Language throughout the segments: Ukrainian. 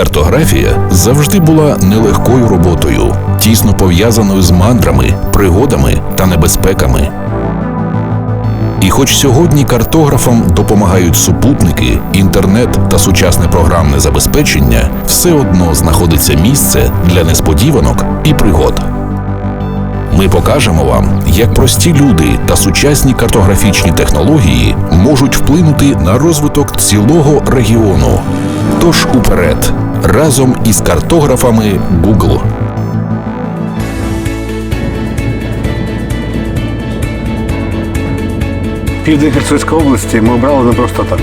Картографія завжди була нелегкою роботою, тісно пов'язаною з мандрами, пригодами та небезпеками. І хоч сьогодні картографам допомагають супутники, інтернет та сучасне програмне забезпечення, все одно знаходиться місце для несподіванок і пригод. Ми покажемо вам, як прості люди та сучасні картографічні технології можуть вплинути на розвиток цілого регіону. Тож уперед разом із картографами Google. Південь Херсонської області ми обрали не просто так.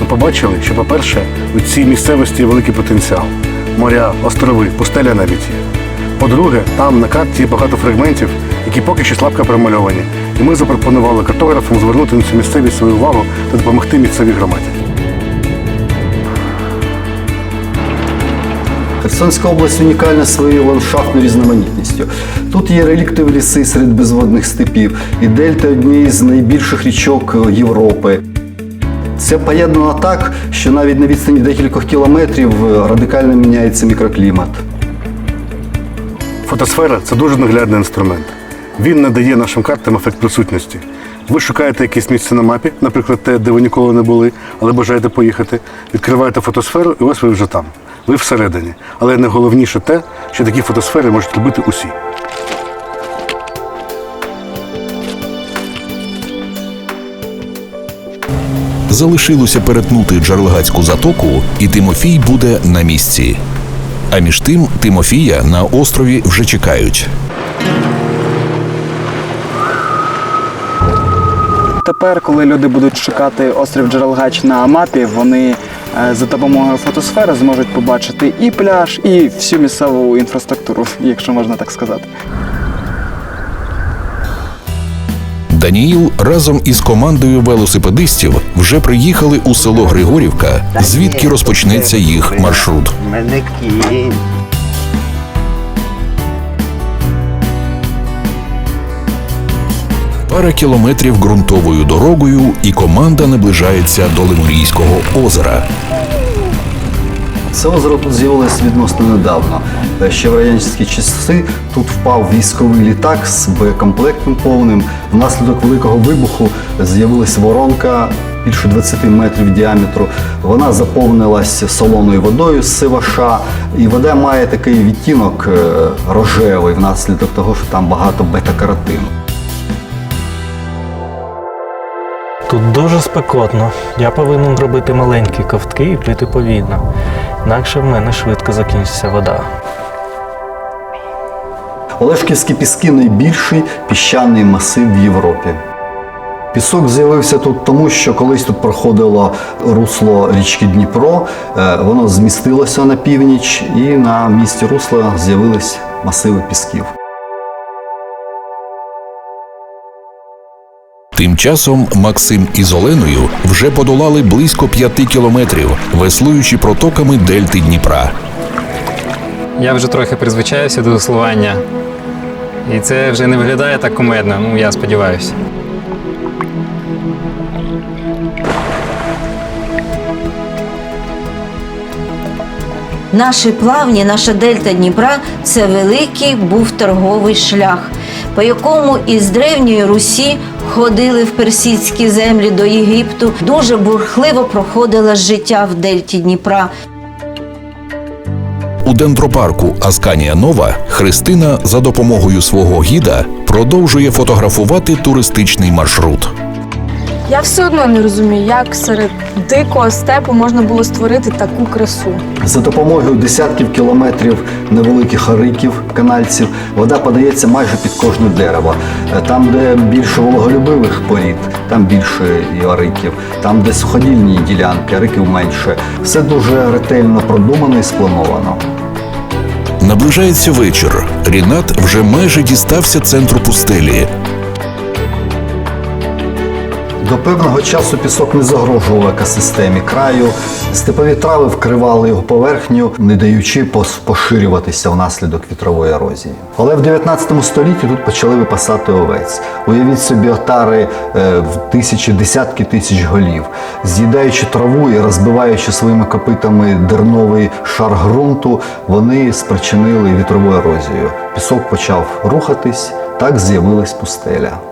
Ми побачили, що, по-перше, у цій місцевості є великий потенціал. Моря, острови, пустеля навіть є. По-друге, там на карті є багато фрагментів, які поки що слабко промальовані. І ми запропонували картографам звернути на цю місцевість свою увагу та допомогти місцевій громаді. Херсонська область унікальна своєю ландшафтною різноманітністю. Тут є реліктові ліси серед безводних степів і дельта однієї з найбільших річок Європи. Це поєднано так, що навіть на відстані декількох кілометрів радикально міняється мікроклімат. Фотосфера це дуже наглядний інструмент. Він надає нашим картам ефект присутності. Ви шукаєте якесь місце на мапі, наприклад, те, де ви ніколи не були, але бажаєте поїхати. Відкриваєте фотосферу, і ось ви вже там. Ви всередині. Але найголовніше те, що такі фотосфери можуть робити усі. Залишилося перетнути Джарлгацьку затоку, і Тимофій буде на місці. А між тим Тимофія на острові вже чекають. Тепер, коли люди будуть шукати острів Джерелгач на мапі, вони за допомогою фотосфери зможуть побачити і пляж, і всю місцеву інфраструктуру, якщо можна так сказати. Даніїл разом із командою велосипедистів вже приїхали у село Григорівка, звідки розпочнеться їх маршрут. Пара кілометрів ґрунтовою дорогою, і команда наближається до Лемурійського озера. Це озеро тут з'явилось відносно недавно. Ще в радянські часи тут впав військовий літак з боєкомплектом повним. Внаслідок великого вибуху з'явилась воронка більше 20 метрів діаметру. Вона заповнилась солоною водою з сиваша, і вода має такий відтінок е, рожевий внаслідок того, що там багато бета-каротину. Тут дуже спекотно. Я повинен робити маленькі ковтки і пити повільно. Інакше в мене швидко закінчиться вода. Олешківські піски найбільший піщаний масив в Європі. Пісок з'явився тут тому, що колись тут проходило русло річки Дніпро, е, воно змістилося на північ, і на місці русла з'явились масиви пісків. Тим часом Максим із Оленою вже подолали близько п'яти кілометрів, веслуючи протоками дельти Дніпра. Я вже трохи призвичаюся до веслування. І це вже не виглядає так кумедно, ну я сподіваюся. Наші плавні, наша дельта Дніпра це великий був торговий шлях, по якому із древньої Русі ходили в персидські землі до Єгипту. Дуже бурхливо проходила життя в дельті Дніпра. У дендропарку Асканія Нова Христина за допомогою свого гіда продовжує фотографувати туристичний маршрут. Я все одно не розумію, як серед дикого степу можна було створити таку красу. За допомогою десятків кілометрів невеликих ариків, канальців, вода подається майже під кожне дерево. Е, Там, де більше вологолюбивих порід, там більше і ариків. Там, де суходільні ділянки, ариків менше. Все дуже ретельно продумано і сплановано. Наближається вечір. Рінат вже майже дістався центру пустелі. До певного часу пісок не загрожував екосистемі краю. Степові трави вкривали його поверхню, не даючи поширюватися внаслідок вітрової ерозії. Але в 19 столітті тут почали випасати овець. Уявіть собі отари е, в тисячі, десятки тисяч голів, з'їдаючи траву і розбиваючи своїми копитами дерновий шар ґрунту, вони спричинили вітрову ерозію. Пісок почав рухатись, так з'явилась пустеля.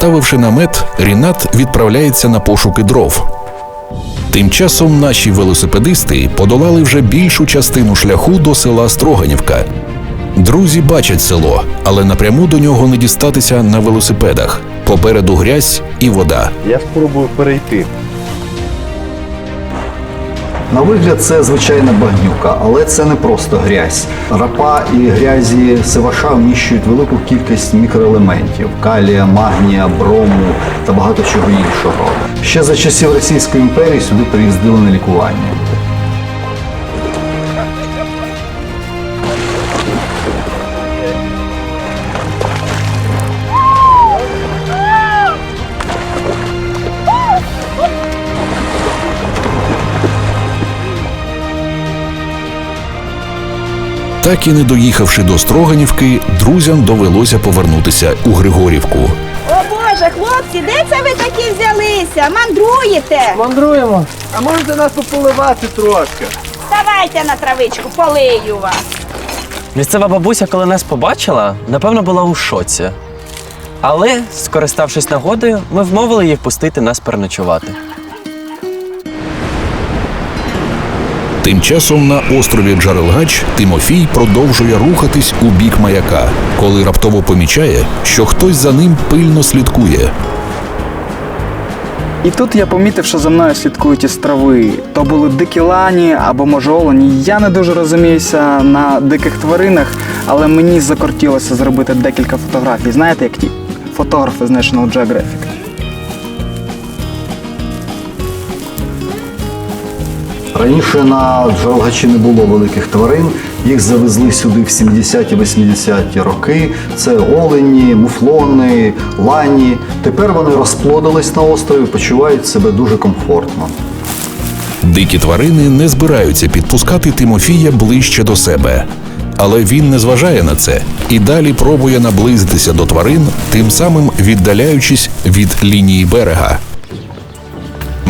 Поставивши намет, Рінат відправляється на пошуки дров. Тим часом наші велосипедисти подолали вже більшу частину шляху до села Строганівка. Друзі бачать село, але напряму до нього не дістатися на велосипедах. Попереду грязь і вода. Я спробую перейти. На вигляд це звичайна багнюка, але це не просто грязь. Рапа і грязі сиваша вміщують велику кількість мікроелементів калія, магнія, брому та багато чого іншого. Ще за часів Російської імперії сюди приїздили на лікування. Так і не доїхавши до Строганівки, друзям довелося повернутися у Григорівку. О Боже, хлопці, де це ви такі взялися? Мандруєте? Мандруємо. А можете нас пополивати трошки? Ставайте на травичку, полию вас. Місцева бабуся, коли нас побачила, напевно, була у шоці. Але, скориставшись нагодою, ми вмовили її впустити нас переночувати. Тим часом на острові Джарелгач Тимофій продовжує рухатись у бік маяка, коли раптово помічає, що хтось за ним пильно слідкує. І тут я помітив, що за мною слідкують із трави. То були дикі лані або може олені. Я не дуже розуміюся на диких тваринах, але мені закортілося зробити декілька фотографій. Знаєте, як ті фотографи з National Geographic. Раніше на Джалгачі не було великих тварин, їх завезли сюди в 70-ті 80-ті роки. Це олені, муфлони, лані. Тепер вони розплодились на острові, почувають себе дуже комфортно. Дикі тварини не збираються підпускати Тимофія ближче до себе. Але він не зважає на це і далі пробує наблизитися до тварин, тим самим віддаляючись від лінії берега.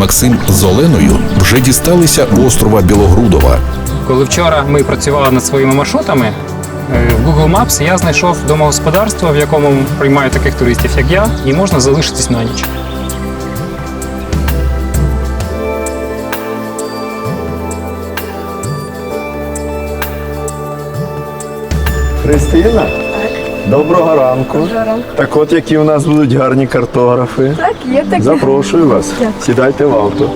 Максим з Оленою вже дісталися острова Білогрудова. Коли вчора ми працювали над своїми маршрутами, е, в Google Maps я знайшов домогосподарство, в якому приймають таких туристів, як я, і можна залишитись на ніч. Христина? Доброго ранку. Доброго ранку. Так от які у нас будуть гарні картографи. Так, є таке. Запрошую вас. Сідайте в авто.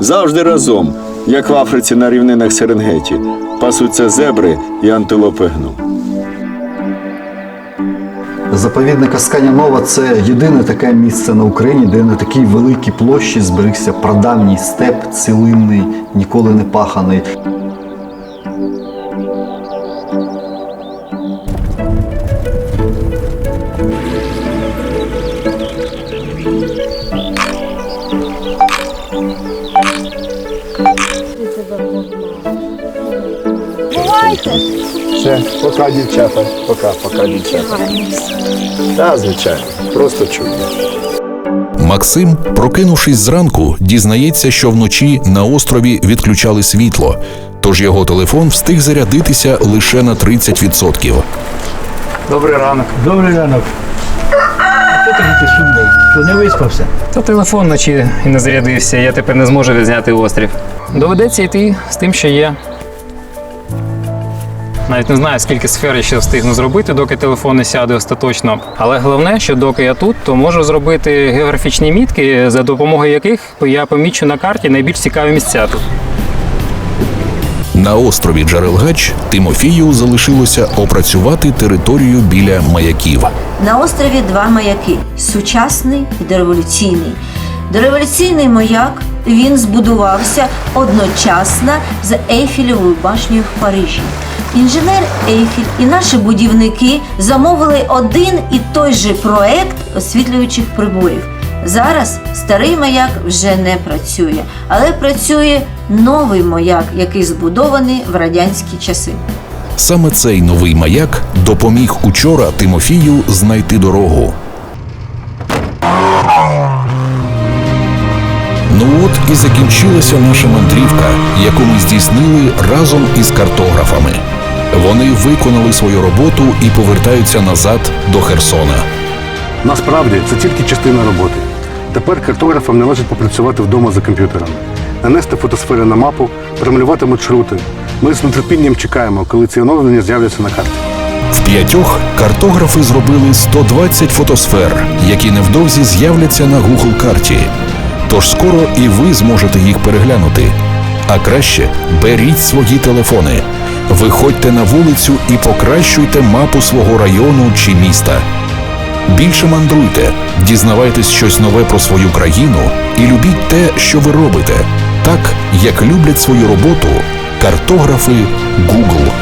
Завжди разом, як в Африці на рівнинах Серенгеті. Пасуться зебри і антилопи гну. Заповідник Асканянова це єдине таке місце на Україні, де на такій великій площі зберігся прадавній степ, цілинний, ніколи не паханий. Бувайте! Все, пока, дівчата. Пока, пока, дівчата. Так, звичайно, просто чудо. Максим, прокинувшись зранку, дізнається, що вночі на острові відключали світло, тож його телефон встиг зарядитися лише на 30%. Добрий ранок. Добрий ранок. Що ти такий сумний? Не виспався? Та телефон вночі і не зарядився, я тепер не зможу відзняти острів. Доведеться йти з тим, що є. Навіть не знаю, скільки сфер я ще встигну зробити, доки телефон не сяде остаточно. Але головне, що доки я тут, то можу зробити географічні мітки, за допомогою яких я помічу на карті найбільш цікаві місця тут. На острові Джарелгач Тимофію залишилося опрацювати територію біля маяків. На острові два маяки сучасний і дореволюційний. Дореволюційний маяк він збудувався одночасно з Ейфелевою башнею в Парижі. Інженер Ейфель і наші будівники замовили один і той же проект освітлюючих приборів. Зараз старий маяк вже не працює, але працює новий маяк, який збудований в радянські часи. Саме цей новий маяк допоміг учора Тимофію знайти дорогу. Ну от і закінчилася наша мандрівка, яку ми здійснили разом із картографами. Вони виконали свою роботу і повертаються назад до Херсона. Насправді це тільки частина роботи. Тепер картографам належить попрацювати вдома за комп'ютерами, нанести фотосфери на мапу, промалювати маршрути. Ми з нетерпінням чекаємо, коли ці оновлення з'являться на карті. В п'ятьох картографи зробили 120 фотосфер, які невдовзі з'являться на Google карті. Тож скоро і ви зможете їх переглянути. А краще беріть свої телефони, виходьте на вулицю і покращуйте мапу свого району чи міста. Більше мандруйте, дізнавайтесь щось нове про свою країну і любіть те, що ви робите, так як люблять свою роботу картографи Google.